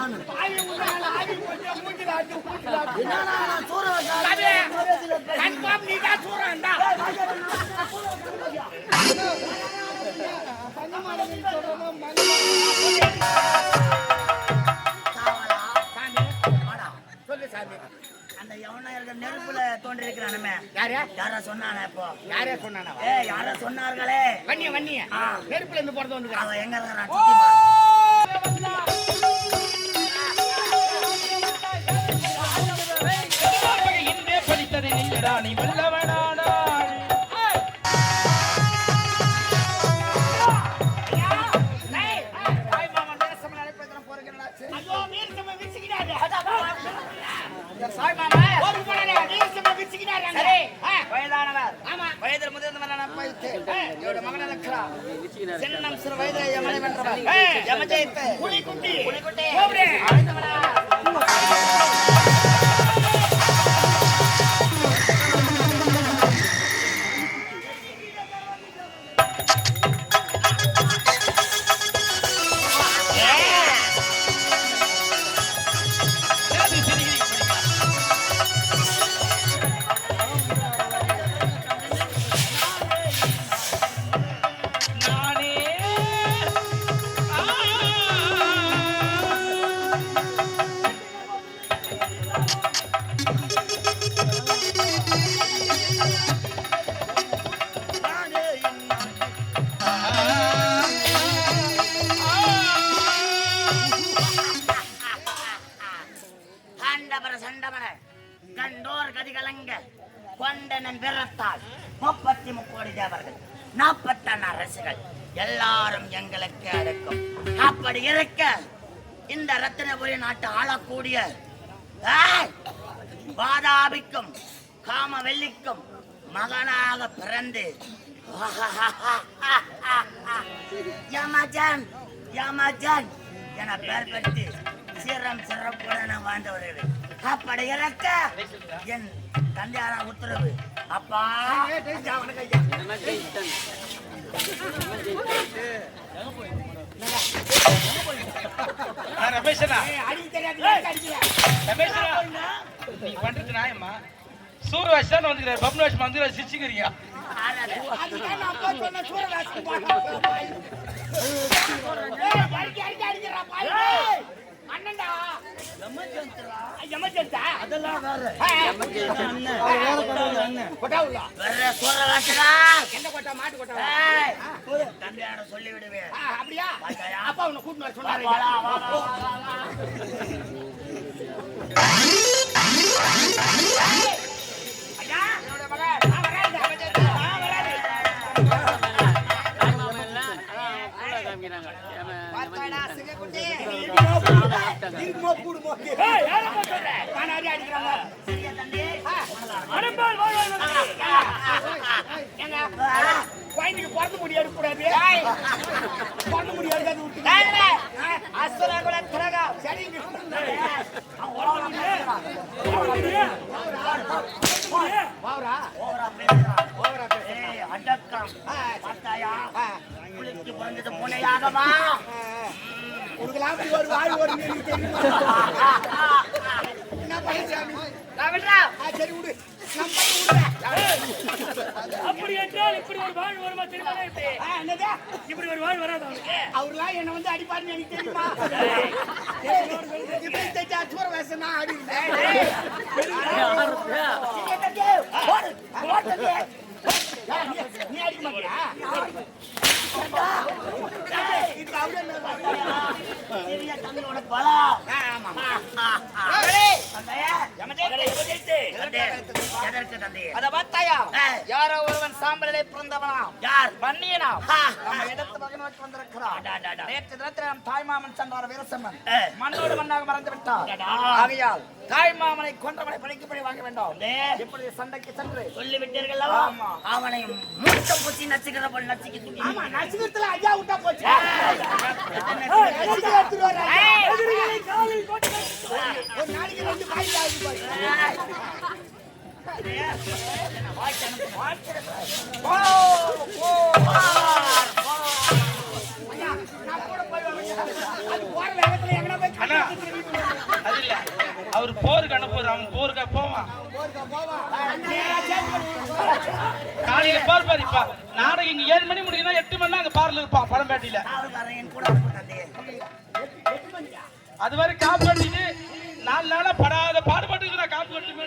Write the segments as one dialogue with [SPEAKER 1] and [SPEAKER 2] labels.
[SPEAKER 1] நானு.
[SPEAKER 2] சொல்லு சாமி.
[SPEAKER 1] அந்த எவனா இருக்க நெருப்புல தோன்றி இருக்கிறானுமே
[SPEAKER 2] யாரு?
[SPEAKER 1] யாரா சொன்னானே இப்போ
[SPEAKER 2] யாரே சொன்னானவா?
[SPEAKER 1] ஏ யாரோ சொன்னார்களே
[SPEAKER 2] வன்னிய.
[SPEAKER 1] ஆ.
[SPEAKER 2] நெருப்புல இருந்து பிறந்து வந்துக்கிறான்.
[SPEAKER 1] அவன் எங்க இருக்கிறான் சரி.
[SPEAKER 2] ஆ,
[SPEAKER 1] வயதானவர்.
[SPEAKER 2] ஆமா.
[SPEAKER 1] வயதில் முதிர்ந்தவர் நான் பயித்து இவருடைய மகன் இருக்கிறார் சின்னம் சிறு வயது யமனை வென்றவர்.
[SPEAKER 2] ஏய்.
[SPEAKER 1] கண்டோர் கதிகலங்க கொண்டனன் பிறத்தால் முப்பத்தி முக்கோடி தேவர்கள் நாற்பத்தன் அரசுகள் எல்லாரும் எங்களுக்கு அடுக்கும். அப்படி இருக்க இந்த ரத்தினபுரி நாட்டு ஆளக்கூடிய வாதாபிக்கும் காம வெள்ளிக்கும் மகனாக பிறந்து யமஜன் யமஜன் என பெயர் பெற்று சீரம் சிறப்புடன் வாழ்ந்தவர்கள். அப்படி இறக்க என் தந்தையாரா உத்தரவு. அப்பா.
[SPEAKER 3] நீ பண்றது நியாயமா சூரவாசி தான் வந்துக்கிறார் பப்னவாசி வந்து சிரிச்சுக்கிறியா?
[SPEAKER 2] அதுதான் நான் அப்பா சொன்ன சூரராசி பாட்டு. ஏய், அடிக்க, அடிக்க, அடிக்கிறா, பாரு. அண்ணன்டா. எமர்ஜென்ஸா?
[SPEAKER 1] அதெல்லாம் வேற
[SPEAKER 2] ஆ. கொட்டா உள்ள.
[SPEAKER 1] வேற சோழராசனா
[SPEAKER 2] எந்த கொட்டா, மாட்டு கொட்டா?
[SPEAKER 1] ஏய், தந்தையார சொல்லி விடுவேன்
[SPEAKER 2] ஆ, அப்படியா? அப்பா உன்னை கூட்டின்னு வர சொன்னாரு.
[SPEAKER 1] வா, வா, வா.
[SPEAKER 2] ஐயா, என்னோட மகன். ஆ, வராருங்க. ஆ, வராரு.
[SPEAKER 1] பார்த்தாடா, சிங்கக்குட்டி.
[SPEAKER 2] குழந்தைக்கு பிறந்த முடி எடுக்கக்கூடாது. பிறந்த முடி எடுக்காது
[SPEAKER 1] அடக்கம். பார்த்தாயா? புலிக்கு பிறந்தது பூனையாகவா?
[SPEAKER 2] உனக்கெல்லாம் இப்படி ஒரு வாய் ஒரு? என்ன. ஆ, சரி விடு.
[SPEAKER 4] அப்படி என்றால் இப்படி ஒரு வாழ் வருமா தெரியுமா
[SPEAKER 2] என்னது?
[SPEAKER 4] இப்படி ஒரு வாழ் வராது அவனுக்கு
[SPEAKER 2] அவர்லாம் என்னை வந்து அடிப்பாருன்னு எனக்கு தெரியுமா இப்படி தைச்ச அச்சுவர வேஷம் நான்
[SPEAKER 1] தம்பி.
[SPEAKER 2] நீ அடிக்க மாட்டியா இது
[SPEAKER 1] சிறிய தம்பி உனக்கு பலம்.
[SPEAKER 2] ஆமா யாரோ ஒருவன் சாம்பலிலே பிறந்தவனாம்.
[SPEAKER 1] யார்? ஆ.
[SPEAKER 2] நம்ம இடத்து மகன் நோக்கி வந்திருக்கிறான். நேற்று தினத்தில் நம் தாய் மாமன் சென்றார் வீரசம்மன். மண்ணோடு மண்ணாக மறந்து விட்டார். ஆகையால் தாய் மாமனை கொன்றவனை பழிக்கும்படி வாங்க வேண்டாம். இப்படி சண்டைக்கு சென்று.
[SPEAKER 1] சொல்லிவிட்டீர்கள்
[SPEAKER 2] ஆமா.
[SPEAKER 1] அவனை மூட்டை பூச்சி நச்சுக்கிற போல் நச்சுக்கி
[SPEAKER 2] ஆமா நசுக்கத்துல ஐயா விட்டா போச்சு. ஒரு நாளைக்கு ரெண்டு பாய் ஆகி போய்
[SPEAKER 5] அது
[SPEAKER 2] அவர் போருக்கு அனுப்புவார் அவன் போருக்கா போவான். காலையில பார் பாரு நாடகம் இங்க ஏழு மணி முடியுதுன்னா எட்டு மணி அங்க பார்ல இருப்பான் பழம்பேட்டையில. அது வரை காப்பு நாலு நாளா படாத பாடுபட்டு நான் காப்பு கட்டுமே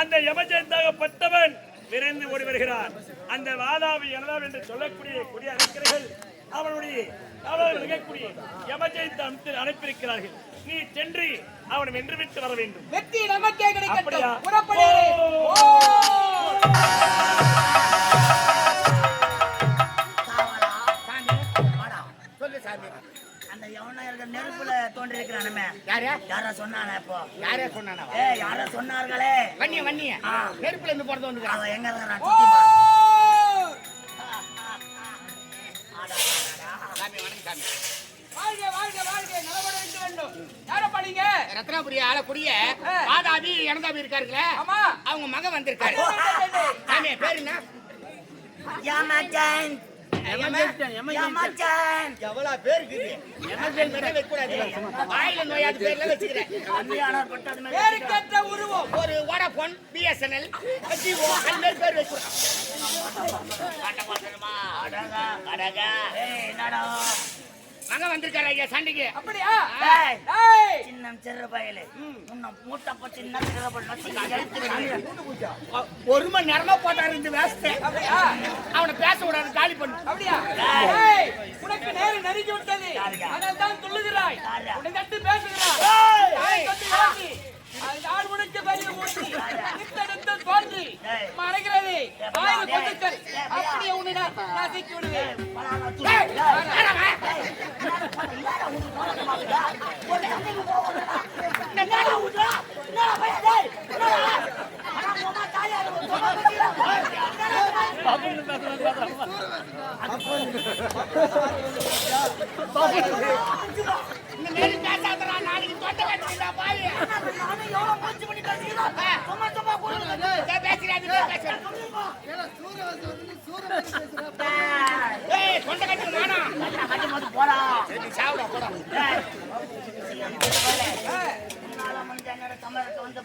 [SPEAKER 4] அந்த யமஜெயந்தாகப்பட்டவன் விரைந்து ஓடி வருகிறான். அந்த வாதாவி எனதாம் என்று சொல்லக்கூடிய கொடிய அறிஞர்கள் அவனுடைய இருக்கக்கூடிய யமஜெயந்த அமைத்து அனுப்பியிருக்கிறார்கள். நீ சென்று அவனை வென்றுவிட்டு வர வேண்டும்.
[SPEAKER 5] வெற்றி நமக்கே? கிடைக்கட்டும். யாரு
[SPEAKER 1] யாரா சொன்னானே இப்போ?
[SPEAKER 5] யாரே சொன்னானா?
[SPEAKER 1] ஏ யாரோ சொன்னார்களே?
[SPEAKER 5] வண்ணிய வண்ணிய
[SPEAKER 1] ஆ.
[SPEAKER 5] நெருப்புல இருந்து பிறந்து வந்துக்கிறான்.
[SPEAKER 1] அவன் எங்க இருக்கிறான்
[SPEAKER 5] ஓ!
[SPEAKER 1] சுத்தி பாரு.
[SPEAKER 5] சாமி வணக்கம் சாமி. வாழ்க வாழ்க வாழ்க. நலவட இருக்க வேண்டும். யார பண்ணீங்க ரத்னாபுரி ஆளக்கூடிய வாதாபி எனதாபி இருக்காருங்களே ஆமா. அவங்க மகன் வந்திருக்காரு. சாமி பேரு என்ன. எவ்வளவு பேர் பேரே வாயில நோயாத பேர்ல வச்சுக்கிறேன்.
[SPEAKER 1] மேல
[SPEAKER 5] பேருக்கேற்ற உருவம். ஒரு வோடாபோன் பிஎஸ்என்எல் ஜிஓ அந்த மாதிரி பேர் வைக்கிறோம்
[SPEAKER 1] அடங்கா, அடங்கா. என்னடா?
[SPEAKER 5] மகன் வந்திருக்காரு ஐயா சண்டைக்கு. அப்படியா?
[SPEAKER 1] ஏய்.
[SPEAKER 5] ஏய்.
[SPEAKER 1] சின்ன சிறு பயலே. உன்னை மூட்டை போட்டு.
[SPEAKER 5] ஒரு மணி நேரமா போட்டாரு இந்த வேஸ்ட் அப்படியா? அவனை பேச விடாது காலி பண்ணு. அப்படியா? உனக்கு நேரம் நெருங்கி விட்டது. அதனால் தான் துள்ளுகிறாய்.
[SPEAKER 1] யாரா?
[SPEAKER 5] உன்னை தட்டு பேசுகிறாய். நான் உனக்கு பெரிய நித்தெடுத்து தோன்றி
[SPEAKER 1] ஏய்.
[SPEAKER 5] மறைகிறது ஆயிரம் அப்படியே உன்னை நான் நசுக்கி விடுவேன்
[SPEAKER 1] பையன் டேய்? உன்
[SPEAKER 5] நீ சாவுடா போடா
[SPEAKER 1] ஏய், உன்னால வந்து